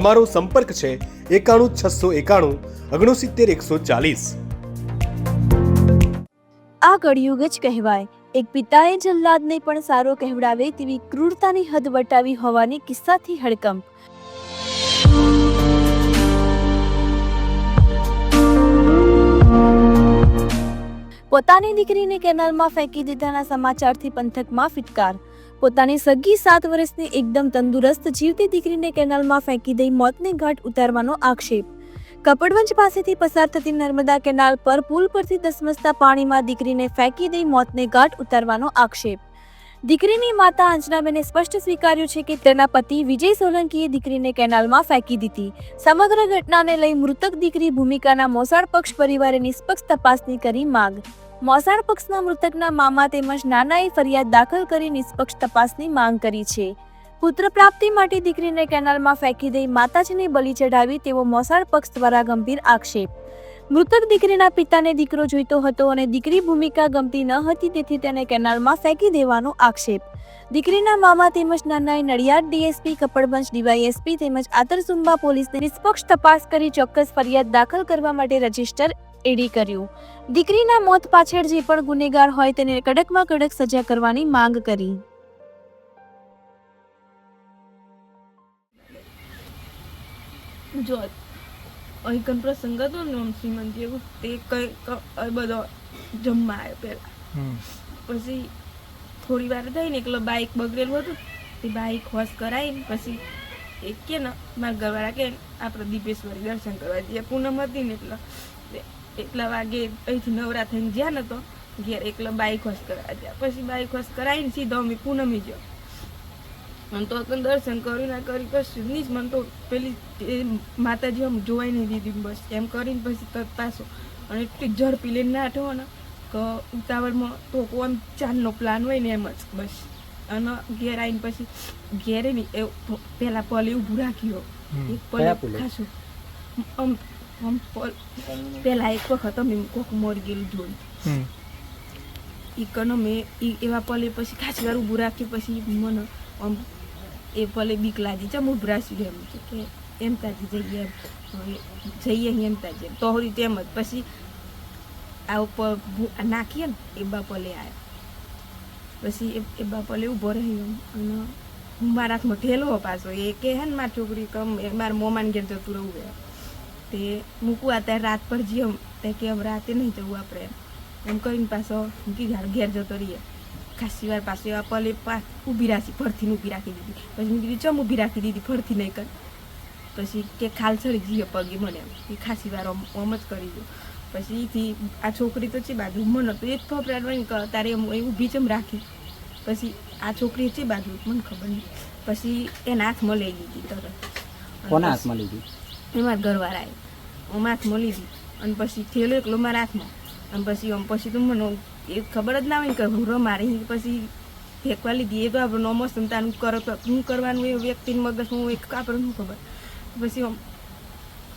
અમારો સંપર્ક છે એકાણું છસો એકાણું ઓગણસિત્તેર એકસો ચાલીસ. આ કળિયુગ જ કહેવાય. એક પિતાએ જલ્લાદને પણ સારો કહેવડાવે તેવી ક્રૂરતાની હદ વટાવી હોવાની કિસ્સાથી હડકંપ. પોતાની દીકરીને કેનાલમાં ફેંકી દીધાના સમાચારથી પંથકમાં ફિટકાર. પોતાની સગી સાત વર્ષની એકદમ તંદુરસ્ત જીવતી દીકરીને કેનાલમાં ફેંકી દઈ મોતને ઘાટ ઉતારવાનો આક્ષેપ. કપડવંજ પાસેથી પસાર થતી નર્મદા કેનાલ પર પુલ પરથી ધસમસતા પાણીમાં દીકરીને ફેંકી દઈ મોતને ઘાટ ઉતારવાનો આક્ષેપ. દીકરીની માતા અંજનાબેને સ્પષ્ટ સ્વીકાર્યું છે કે તેના પતિ વિજય સોલંકીએ દીકરીને કેનાલમાં ફેંકી દીધી. સમગ્ર ઘટનાને લઈ મૃતક દીકરી ભૂમિકાના મોસાળ પક્ષ પરિવારે નિષ્પક્ષ તપાસની કરી માંગ. મોસાળ પક્ષના મૃતકના મામા તેમજ નાનાએ ફરિયાદ દાખલ કરી નિષ્પક્ષ તપાસની માંગ કરી છે. પુત્ર પ્રાપ્તિ માટે દીકરીને કેનાલમાં ફેંકી દઈ માતાજીને બલિ ચઢાવી તેવો મોસાળ પક્ષ દ્વારા ગંભીર આક્ષેપ. મૃતક દીકરીના પિતાને દીકરો જોઈતો હતો અને દીકરી ભૂમિકા ગમતી ન હતી તેથી તેને કેનાલમાં ફેંકી દેવાનો આક્ષેપ. દીકરીના મામા તેમજ નાનાએ નડિયાદ ડીએસપી, કપડવંશ ડીવાયએસપી તેમજ આતરસુંબા પોલીસને નિષ્પક્ષ તપાસ કરી ચોક્કસ ફરિયાદ દાખલ કરવા માટે રજિસ્ટર એડી કર્યું. દીકરીના મોત પાછળ જે પણ ગુનેગાર હોય તેને કડકમાં કડક સજા કરવાની માંગ કરી. જો અહીં કન પ્રસંગ હતો ને આમ શ્રીમંત એવું તે કઈ બધો જમવા આવ્યો પેલા પછી થોડી વાર થઈ ને એકલો બાઇક બગડેલું હતું તે બાઇક હોશ કરાવીને પછી એ કે ને મારા ઘરવાળા કે આપણે દીપેશ્વરી દર્શન કરવા જઈએ પૂનમ હતી ને એટલે એટલા વાગે અહીંથી નવરા થઈને જ્યાં ને તો ઘેર એકલો બાઈક હોશ કરવા ગયા. પછી બાઈક હોશ કરાવીને સીધો અમે પૂનમી ગયો. અને તો તને દર્શન કર્યું ના કરી કશું નહીં જ. મને તો પેલી માતાજી આમ જોવાય નહીં દીધી બસ. એમ કરીને પછી પાછો. અને એટલી ઝડપી લઈને ના થયો ને કે ઉતાવળમાં તો કોણ ચાલનો પ્લાન હોય ને એમ જ બસ. અને ઘેર આવીને પછી ઘેરે નહીં એ પહેલાં પલી ઊભું રાખ્યો. એક કયા ખાશું આમ આમ પલ એક વખત અમે કોક મરી ગયેલું જોયું ઈ કનો મેં ઈ એવા પલે પછી ખાસી વાર ઊભું રાખી પછી મને આમ એ પલે બીક લાગી. ચમ રાખ્યું એમ છે કે એમ તાજી જઈએ જઈએ અહીં એમ તાજી તો હરી તેમ જ. પછી આ ઉપર નાખીએ ને એ બાપલે આવ્યા પછી એ એ બાપલે ઊભો રહ્યો અને હું મારા હાથમાં ઠેલો પાછો. એ કે હે ને મારી છોકરી કમ મારા મોમાન ઘેર જતું રહું તે મૂકવા ત્યારે રાત પર જઈએ તે કે હવે રાતે નહીં જવું આપણે. એમ કરીને પાછો મૂકી ઘર ઘેર જતો રહીએ. ખાસી વાર પાછી એવા પલે ઊભી રાખી ફરથી ઊભી રાખી દીધી. પછી મેં કીધું ચમ ઊભી રાખી દીધી? ફરથી નહીં કર. પછી કે ખાલ ચડી જઈએ પગે મને એમ. એ ખાસી વાર આમ જ કરી દઉં. પછી એથી આ છોકરી તો છે બાજુ મને તો એ જ ફફડાડવાની કે તારે એમ એ ઊભી ચમ રાખી. પછી આ છોકરી છે બાજુ મને ખબર નહીં. પછી એના હાથમાં લઈ લીધી તરત. કોના હાથમાં લીધી? એ મારા ઘરવાળાએ. હું હાથમાં લીધી અને પછી થેલો એકલો મારા હાથમાં. અને પછી આમ પછી તો મને એ ખબર જ ના હોય કે હું રમારે પછી ફેંકવા લીધી. એ તો આપણે નોમો સંતાનું કરો તો શું કરવાનું એ વ્યક્તિને મગજમાં એક આપણે શું ખબર. પછી આમ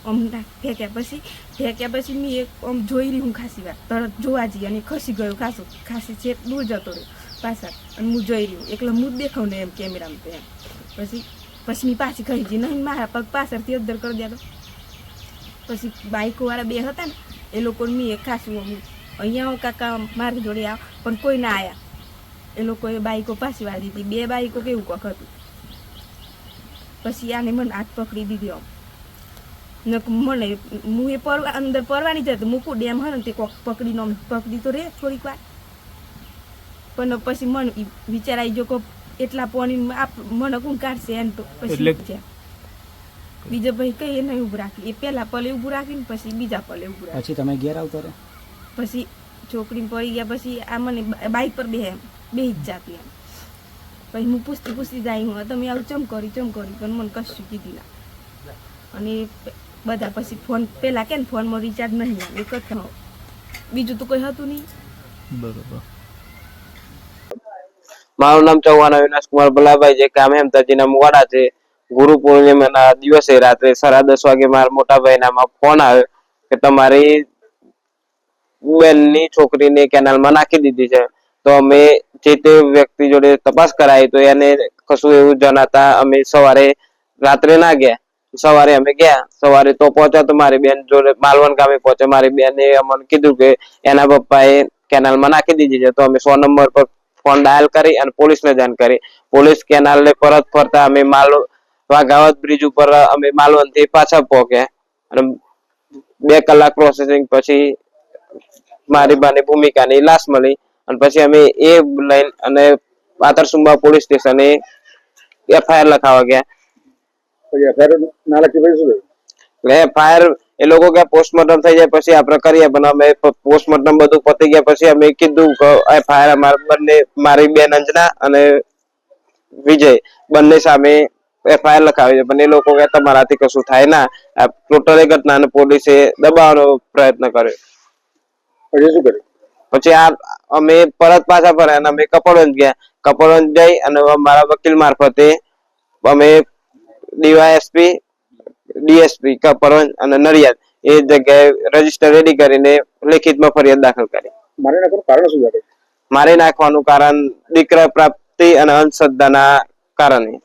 આમ ફેંક્યા પછી ફેંક્યા પછી મેં એક આમ જોઈ રહી હું ખાસી વાર. તરત જોવા જઈએ અને ખસી ગયો ખાસો. ખાસી છે દૂર જતો રહ્યો પાછળ. અને હું જોઈ રહ્યું એકલો હું જ દેખાવ ને એમ કેમેરામાં તો એમ. પછી પછી મેં પાછી કહી દી નહીં, મારા પગ પાછળથી અદર કરી દેતો પછી બાઈકો વાળા બે હતા ને એ લોકોને મેં એક ખાસું આમ અહીંયા કાકા મારી જોડે આવ પણ કોઈ ના આવ્યા એ લોકોએ બાઇકો પાછી વાળી દીધી. બે બાઈકો કેવું કોક હતું. પછી આને મને હાથ પકડી દીધી મને હું એ પરવા અંદર પરવાની જતી મૂકું ડેમ હોય ને તે કોક પકડીને પકડી તો રે થોડીક વાર. પણ પછી મને વિચાર આવી ગયો કે એટલા પોણી આપ મને કોણ કાઢશે એમ તો પછી બીજા ભાઈ કઈ એને ઊભું રાખી. એ પહેલા પલે ઊભું રાખીને પછી બીજા પલે ઊભું રાખી. પછી તમે ઘેર આવતા રહે? પછી છોકરી પડી ગયા પછી આ મને બાઇક પર બે એમ બે જ જાતી એમ. પછી હું પૂછતી પૂછતી જાય હું તમે આવું ચમ કરી ચમ કરી? પણ મને કશું કીધી ના. અને બધા પછી ફોન પેલા કે ફોનમાં રિચાર્જ નહીં આવે એક જ બીજું તો કોઈ હતું નહીં. બરોબર. મારું નામ ચૌહાણ અવિનાશ કુમાર ભલાભાઈ છે. ગામ હેમતાજીના મુવાડા છે. ગુરુ પૂર્ણિમાના દિવસે રાત્રે સાડા દસ વાગે મારા મોટા ભાઈનામાં ફોન આવ્યો કે તમારી બેનની છોકરીને કેનાલમાં નાખી દીધી છે. તો અમે જે તે વ્યક્તિ જોડે તપાસ કરાવી તો એને કશું એવું જણાતા અમે સવારે રાત્રે ના ગયા. સવારે અમે ગયા. સવારે તો પહોંચ્યા તો મારી બેન જોડે માલવણ ગામે પહોંચ્યા મારી બેને અમને કીધું કે એના પપ્પાએ કેનાલમાં નાખી દીધી છે. તો અમે સો નંબર પર ફોન ડાયલ કરી અને પોલીસને જાણ કરી. પોલીસ કેનાલને પરત ફરતા અમે માલ વાઘાવત બ્રિજ ઉપર અમે માલવણથી પાછા પહોંચ્યા અને બે કલાક પ્રોસેસિંગ પછી મારી બાની ભૂમિકાની લાશ મળી અને પછી અમે એ લઈને અને પાતરસુંબા પોલીસ સ્ટેશને એફઆઈઆર લખાવા ગયા. એફઆઈઆર એ લોકો કે પોસ્ટમોર્ટમ થઈ જાય પછી આપણે કરીએ પણ અમે પોસ્ટમોર્ટમ બધું પતી ગયા પછી અમે કીધું કે ફાયર અમારા બંને મારી બેન અંજના અને વિજય બંને સામે એફઆઈઆર લખાવી છે. પણ એ લોકો કે તમારાથી કશું થાય ના. આ ટોટલી ઘટનાને પોલીસે દબાવવાનો પ્રયત્ન કર્યો. પછી શું કર્યું? પછી આ અમે પરત પાછા ફર્યા અને અમે કપડવંજ ગયા. કપડવંજ જઈ અને મારા વકીલ મારફતે અમે ડીવાયએસપી ડીએસપી કપડવંજ અને નડિયાદ એ જગ્યાએ રજિસ્ટર રેડી કરીને લેખિતમાં ફરિયાદ દાખલ કરી. મારે નાખવાનું કારણ શું લાગે મારી નાખવાનું કારણ દીકરા પ્રાપ્તિ અને અંધશ્રદ્ધાના કારણે.